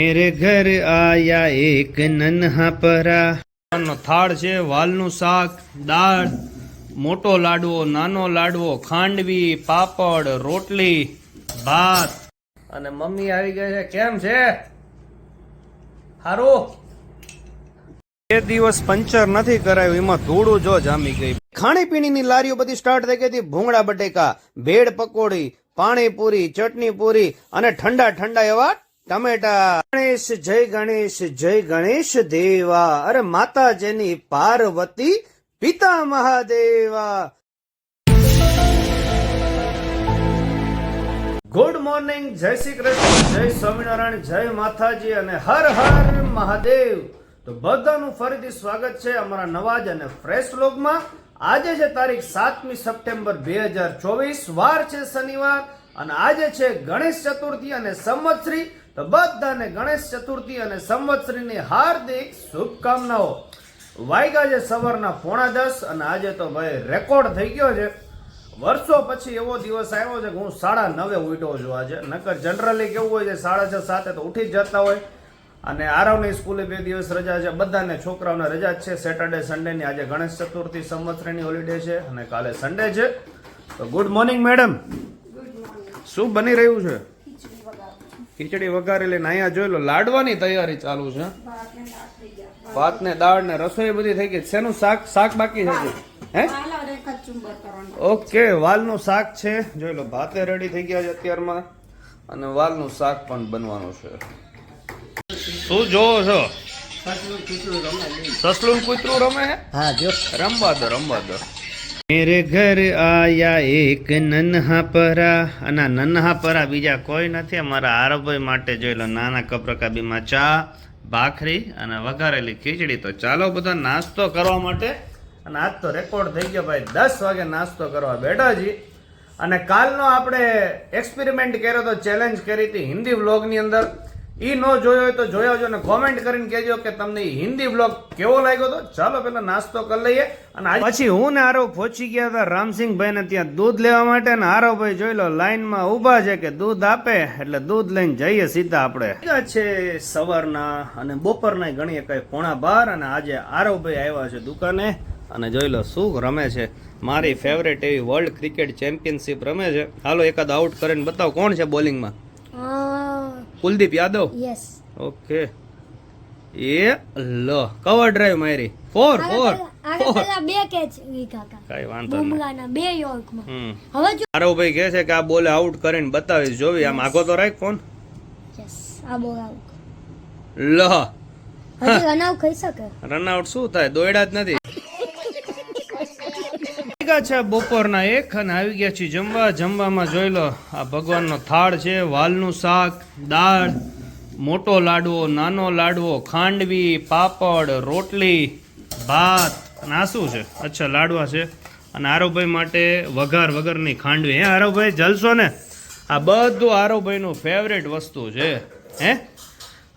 મેરે ઘર આયા એક નન્હા પરા. નો થાળ છે વાલનું શાક દાળ મોટો લાડવો નાનો લાડવો ખાંડવી પાપડ રોટલી ભાત. અને મમ્મી આવી ગઈ છે. કેમ છે? સારું બે દિવસ પંચર નથી કરાયું એમાં ધૂળું જો જામી ગઈ. ખાણીપીણીની લારીઓ બધી સ્ટાર્ટ થઈ ગઈ હતી. ભૂંગળા બટેકા ભેળ પકોડી પાણીપુરી ચટણી પૂરી અને ઠંડા ઠંડા એવા ટમેટા ગણેશ, જય ગણેશ જય ગણેશ દેવા. અરે માતાજીની પાર્વતી પિતા મહાદેવા. ગુડ મોર્નિંગ જય શ્રી કૃષ્ણ, જય સ્વામિનારાયણ, જય માતાજી અને હર હર મહાદેવ. તો બધાનું ફરીથી સ્વાગત છે અમારા નવા જ અને ફ્રેશ લોગમાં આજે છે તારીખ સાતમી સપ્ટેમ્બર બે હજાર ચોવીસ, વાર છે શનિવાર. અને આજે છે ગણેશ ચતુર્થી અને સંવત્સરી, તો બધાને ગણેશ ચતુર્થી અને સંવત્સરીની હાર્દિક શુભકામનાઓ. વાયગા છે સવારના પોણા દસ અને આજે તો ભાઈ રેકોર્ડ થઈ ગયો છે. વર્ષો પછી એવો દિવસ આવ્યો છે કે હું સાડા નવે ઉઠ્યો છું આજે. નકર જનરલી કેવું હોય છે, સાડા છ, સાતે તો ઉઠી જ જતા હોય. અને આરવની સ્કૂલે બે દિવસ રજા છે, બધાને છોકરાઓને રજા જ છે. સેટરડે સન્ડેની આજે ગણેશ ચતુર્થી, સંવત્સરીની હોલિડે છે અને કાલે સન્ડે છે. તો ગુડ મોર્નિંગ મેડમ શું બની રહ્યું છે? ખીચડી વઘારી લઈને અહીંયા જોઈ લો લાડવાની તૈયારી ચાલુ છે. ભાત ને દાળ ને રસોઈ બધી થઈ ગઈ. શેનું શાક? શાક બાકી છે હે? ઓકે વાલનું શાક છે. જોઈ લો ભાતે રેડી થઈ ગયા છે અત્યારમાં. અને વાલનું શાક પણ બનવાનું છે. શું જોવો છો? સસલું કૂતરું રમે? હા જો. રમવા દો રમવા દો. મેરે ઘર આયા એક નન્હા પરા અને નન્હા પરા બીજા કોઈ નથી અમારા આરવભાઈ માટે જોઈ લો નાના કપરકાબીમાં ચા ભાખરી અને વઘારેલી ખીચડી તો ચાલો બધા નાસ્તો કરવા માટે અને આજ તો રેકોર્ડ થઈ ગયો ભાઈ। દસ વાગે નાસ્તો કરવા બેઠા જી અને કાલનો આપણે એક્સપેરિમેન્ટ કર્યો તો ચેલેન્જ કરી હતી હિન્દી વ્લોગની અંદર। ઈ ન જોયો હોય તો જોયા આવજો અને કોમેન્ટ કરીને કહેજો કે તમને હિન્દી બ્લોગ કેવો લાગ્યો હતો ચાલો પેલા નાસ્તો કરી લઈએ અને પછી હું ને આરવ પહોંચી ગયા હતા રામસિંહભાઈને ત્યાં દૂધ લેવા માટે ને આરવભાઈ જોઈ લો લાઈનમાં ઊભા છે કે દૂધ આપે એટલે દૂધ લઈને જઈએ સીધા આપણે. છે સવારના અને બપોરના ગણીએ કઈ પોણા બાર અને આજે આરવભાઈ આવ્યા છે દુકાને અને જોઈ લો શું રમે છે. મારી ફેવરેટ એવી વર્લ્ડ ક્રિકેટ ચેમ્પિયનશિપ રમે છે. હાલો એકાદ આઉટ કરીને બતાવો કોણ છે બોલિંગમાં કુલદીપ યાદવ યસ ઓકે. એ લ. કવર ડ્રાઈવ મારી. ફોર ફોર આને બે કેચ કાકા કઈ વાંધો નહીં. બે યોર્કમાં હવે જો આરવભાઈ કહે છે કે આ બોલે આઉટ કરીને બતાવીશ. જોવી આમ આગો તો રાખ ફોન યસ આ બોલ આઉટ લો. શકે? રનઆઉટ શું થાય? દોડ્યા જ નથી. વાગ્યા છે બપોરના એક અને આવી ગયા છીએ જમવા. જમવામાં જોઈ લો, આ ભગવાનનો થાળ છે, વાલનું શાક, દાળ, મોટો લાડવો, નાનો લાડવો, ખાંડવી, પાપડ, રોટલી, ભાત અને આ શું છે? અચ્છા, લાડવા છે. અને આરવભાઈ માટે વઘાર વગરની ખાંડવી. હે આરવભાઈ, જલસો ને? આ બધું આરવભાઈનું ફેવરેટ વસ્તુ છે. હે?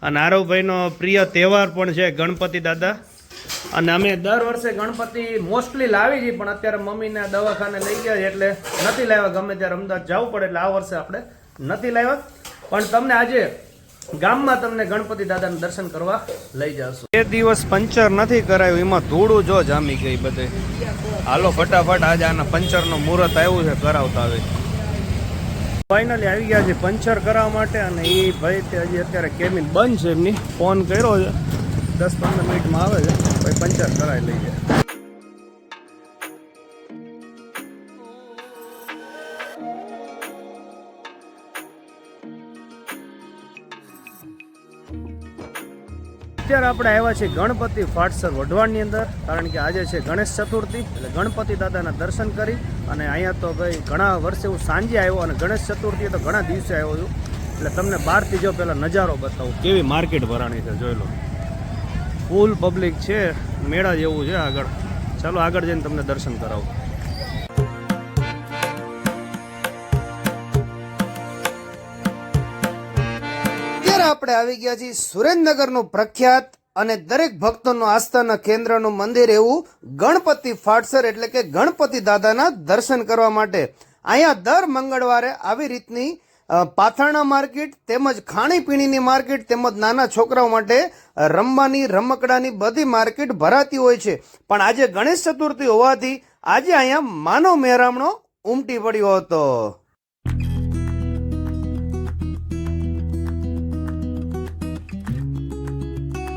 અને આરવભાઈનો પ્રિય તહેવાર પણ છે ગણપતિ દાદા. અને અમે દર વર્ષે ગણપતિ મોસ્ટલી લાવી છીએ પણ અત્યારે મમ્મીને દવાખાને લઈ ગયા એટલે નથી લાવ્યા. ગમે ત્યારે અમદાવાદ જવું પડે એટલે આ વર્ષે આપણે નથી લાવ્યા. પણ તમને આજે ગામમાં તમને ગણપતિ દાદાના દર્શન કરવા લઈ જશું. બે દિવસ પંચર નથી કરાયું એમાં ધૂળું જો જામી ગઈ બધે. હાલો ફટાફટ આજે આના પંચરનો મુહૂર્ત આવ્યું છે કરાવતા આવે ફાઇનલી આવી ગયા છે પંચર કરાવવા માટે અને એ ભાઈ તે હજી અત્યારે કેબિન બંધ છે એમની. ફોન કર્યો છે. દસ પંદર મિનિટમાં આવે છે, પછી પંચર કરાવી લઈએ. અત્યારે આપણે આવ્યા છીએ ગણપતિ ફાટસર વઢવાણની અંદર, કારણ કે આજે છે ગણેશ ચતુર્થી, એટલે ગણપતિ દાદાના દર્શન કરી અને અહીંયા તો ભાઈ ઘણા વર્ષે હું સાંજે આવ્યો અને ગણેશ ચતુર્થી તો ઘણા દિવસે આવ્યો છું. એટલે તમને બહારથી જો પહેલાં નજારો બતાવું, કેવી માર્કેટ ભરાણી છે, જોઈ લો. ફૂલ પબ્લિક છે. મેળા જેવું છે આગળ. ચાલો આગળ જઈને તમને દર્શન કરાવું. આપણે આવી ગયા છીએ સુરેન્દ્રનગરનું પ્રખ્યાત અને દરેક ભક્તોનું આસ્થાના કેન્દ્રનું મંદિર એવું ગણપતિ ફાટસર એટલે કે ગણપતિ દાદાના દર્શન કરવા માટે. અહીંયા દર મંગળવારે આવી રીતની પાથરણા માર્કેટ તેમજ ખાણીપીણીની માર્કેટ તેમજ નાના છોકરાઓ માટે રમવાની, રમકડાની બધી માર્કેટ ભરાતી હોય છે. પણ આજે ગણેશ ચતુર્થી હોવાથી આજે અહીંયા માનવ મહેરામણો ઉમટી પડ્યો હતો.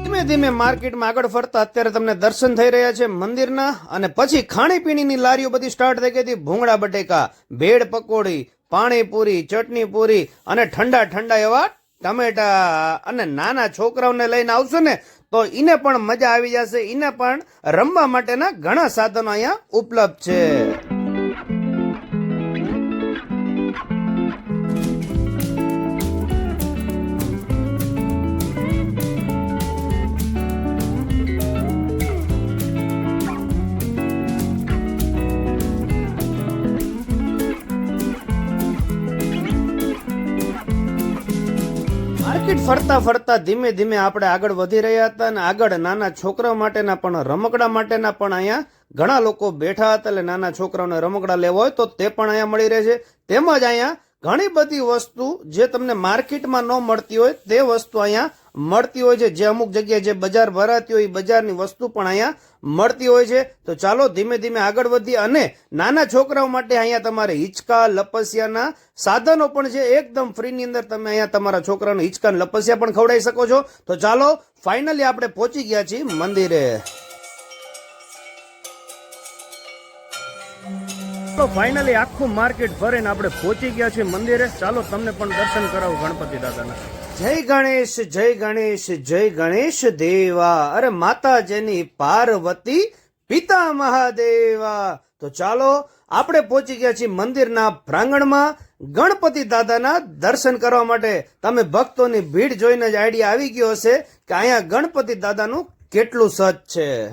ધીમે ધીમે માર્કેટમાં આગળ ફરતા અત્યારે તમને દર્શન થઈ રહ્યા છે મંદિરના અને પછી ખાણીપીણીની લારીઓ બધી સ્ટાર્ટ થઈ ગઈ હતી. ભૂંગળા બટેકા, ભેળ પકોડી પાણીપુરી ચટણી પૂરી અને ઠંડા ઠંડા એવા ટમેટા અને નાના છોકરાઓને લઈને આવશો ને, તો એને પણ મજા આવી જશે. એને પણ રમવા માટેના ઘણા સાધનો અહીંયા ઉપલબ્ધ છે. માર્કેટ ફરતા ફરતા ધીમે ધીમે આપણે આગળ વધી રહ્યા હતા અને આગળ નાના છોકરાઓ માટેના પણ, રમકડા માટેના પણ અહીંયા ઘણા લોકો બેઠા હતા એટલે નાના છોકરાઓને રમકડા લેવા હોય તો તે પણ અહીંયા મળી રહે છે. તેમજ અહીંયા ઘણી બધી વસ્તુ જે તમને માર્કેટમાં ન મળતી હોય તે વસ્તુ અહીંયા મળતી હોય છે. જે અમુક જગ્યાએ જે બજાર ભરાતી હોય એ બજારની વસ્તુ પણ અહીંયા મળતી હોય છે. તો ચાલો ધીમે ધીમે આગળ વધીએ અને નાના છોકરાઓ માટે અહીંયા તમારે હિંચકા, લપસિયાના સાધનો પણ છે. એકદમ ફ્રીની અંદર તમે અહીંયા તમારા છોકરાને હિંચકા લપસિયા પણ ખવડાવી શકો છો. તો ચાલો ફાઇનલી આપણે પહોંચી ગયા છીએ મંદિરે. તો ફાઇનલી આખું માર્કેટ ફરીને આપણે પહોંચી ગયા છીએ મંદિરે. ચાલો તમને પણ દર્શન કરાવું ગણપતિ દાદાના. જય ગણેશ જય ગણેશ જય ગણેશ દેવા. અરે માતાજીની પાર્વતી પિતા મહાદેવા. તો ચાલો, આપણે પહોંચી ગયા છીએ મંદિરના પ્રાંગણમાં. ગણપતિ દાદાના દર્શન કરવા માટે તમે ભક્તોની ભીડ જોઈને જ આઈડિયા આવી ગયો હશે કે અહીંયા ગણપતિ દાદાનું કેટલું સચ છે.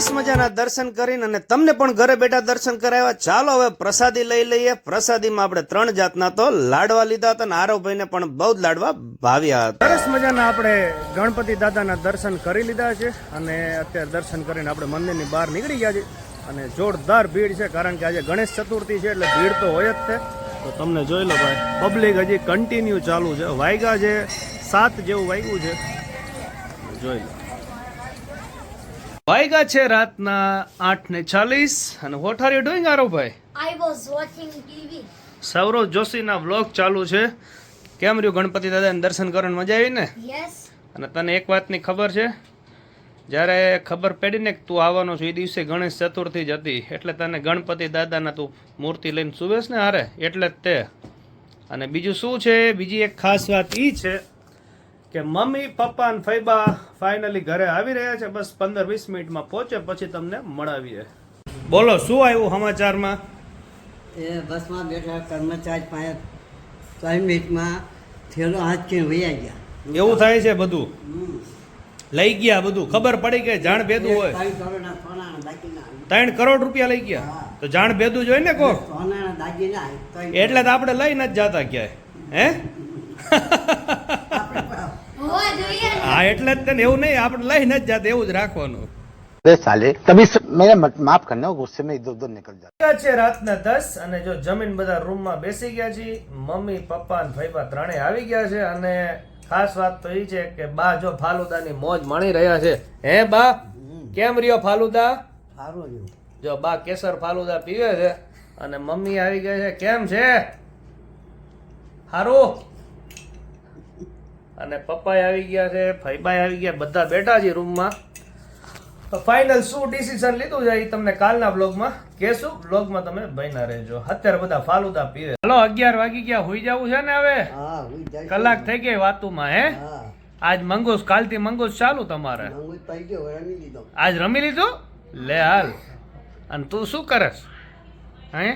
સરસ મજાના દર્શન કરીને અને તમને પણ ઘરે બેઠા દર્શન કરાવ્યા. ચાલો હવે પ્રસાદી લઈ લઈએ. પ્રસાદીમાં આપણે ત્રણ જાતના તો લાડવા લીધા હતા અને આરવભાઈને પણ બહુ જ લાડવા ભાવ્યા હતા. સરસ મજાના આપણે ગણપતિ દાદાના દર્શન કરી લીધા છે અને અત્યારે દર્શન કરીને આપણે મંદિરની બહાર નીકળી ગયા છે અને જોરદાર ભીડ છે કારણ કે આજે ગણેશ ચતુર્થી છે એટલે ભીડ તો હોય જ છે. તો તમને જોઈ લો ભાઈ, પબ્લિક હજી કન્ટિન્યુ ચાલુ છે. વાગ્યા છે, સાત જેવું વાગ્યું છે. જોઈ લો. વાગ્યા છે રાતના આઠ ને ચાલીસ. અને what are you doing આરોભાઈ I was watching TV Saurav જોશીના vlog ચાલુ છે. કેમ રહ્યું ગણપતિ દાદાને દર્શન કરવાની મજા આવી ને? યસ અને તને એક વાતની ખબર છે? જ્યારે ખબર પડી ને કે તું આવવાનો છું એ દિવસે ગણેશ ચતુર્થી જ હતી. એટલે તને ગણપતિ દાદાના તું મૂર્તિ લઈને સુવેશ ને હારે? એટલે જ તે. અને બીજું શું છે? બીજી એક ખાસ વાત એ છે કે મમ્મી પપ્પા અને ફૈબા ફાઇનલી ઘરે આવી રહ્યા છે. બસ પંદર વીસ મિનિટમાં પહોંચે પછી તમને મળાવીએ. બોલો શું આવ્યું સમાચારમાં? એ બસમાં બેઠા કર્મચારી પાસે ત્રણ મિનિટમાં થેલો હાંચીને વૈયા ગયા. એવું થાય છે બધું? લઈ ગયા બધું. ખબર પડી કે જાણ ભેદું હોય. ત્રણ કરોડ રૂપિયા લઈ ગયા? તો જાણ ભેદું જોઈએ ને ત્રણ એટલે તો આપણે લઈ નથી જતા ક્યાંય. હે. એટલે જ તને એવું નહીં આપણે લઈ ન જાત એવું જ રાખવાનું. અરે સાલે તમે મેં માફ કરના ગુસ્સે મેં ઇધર ઉધર નીકળ જા છે રાતના દસ અને જો જમીન બધા રૂમમાં બેસી ગયા છે મમ્મી પપ્પા અને ભાઈબા ત્રણે આવી ગયા છે અને ખાસ વાત તો એ છે કે બા જો ફાલુદા ની મોજ માણી રહ્યા છે. હે બા કેમ રહ્યો ફાલુદા? સારો રહ્યો. જો બા કેસર ફાલુદા પીવે છે અને મમ્મી આવી ગયા છે કેમ છે? સારું અને પપ્પાએ આવી ગયા છે ભાઈભાઈ આવી ગયા બધા બેઠા છે રૂમમાં. તો ફાઇનલ શું ડિસિઝન લીધું છે એ તમને કાલના બ્લોગમાં કહેશું? બ્લોગમાં તમે બન્યા રહેજો. અત્યારે બધા ફાલુદા પીવે હલો અગિયાર વાગી ગયા હોઈ જવું છે ને હવે. કલાક થઈ ગઈ વાતુમાં હે? આજ મંગોસ કાલથી મંગોસ ચાલુ તમારે. આજ રમી લીધું? લે હાલ. અને તું શું કરસ? હે?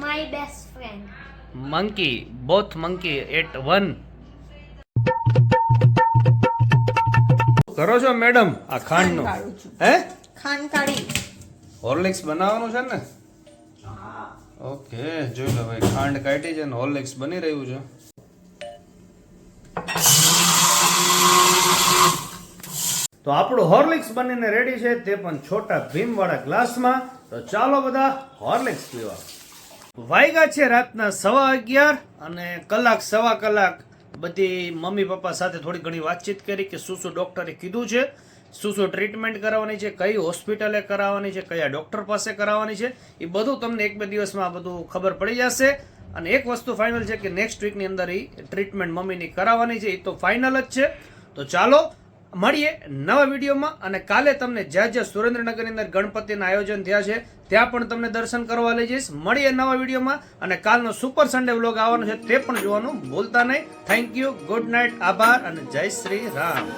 My best friend monkey both monkey at one કરો છો મેડમ આ ખાંડનું. હે? ખાંડ કાઢી. હોર્લિક્સ બનાવવાનું છે ને? ઓકે જોઈ લો ભાઈ ખાંડ કાઢી છે ને હોર્લિક્સ બની રહ્યું છે. તો આપણું હોર્લિક્સ બનીને રેડી છે તે પણ છોટા ભીમવાળા ગ્લાસમાં. તો ચાલો બધા હોર્લિક્સ પીવા. વાગ્યા છે રાતના સવા અગિયાર અને કલાક સવા કલાક બધી મમ્મી પપ્પા સાથે થોડી ઘણી વાતચીત કરી કે શું શું ડૉક્ટરે કીધું છે, શું શું ટ્રીટમેન્ટ કરાવવાની છે, કઈ હોસ્પિટલે કરાવવાની છે, કયા ડૉક્ટર પાસે કરાવવાની છે, એ બધું તમને એક બે દિવસમાં બધું ખબર પડી જશે. અને એક વસ્તુ ફાઇનલ છે કે નેક્સ્ટ વીકની અંદર એ ટ્રીટમેન્ટ મમ્મીની કરાવવાની છે, એ તો ફાઇનલ જ છે. તો ચાલો મળીએ નવા વિડીયોમાં અને કાલે તમને જ્યાં જ્યાં સુરેન્દ્રનગરની અંદર ગણપતિના આયોજન થયા છે. ત્યાં પણ તમને દર્શન કરવા લઈ જઈશ. મળીએ નવા વિડીયોમાં અને કાલનો સુપર સન્ડે વ્લોગ આવવાનો છે તે પણ જોવાનું ભૂલતા નહીં. થેન્ક યુ ગુડ નાઇટ આભાર અને જય શ્રી રામ.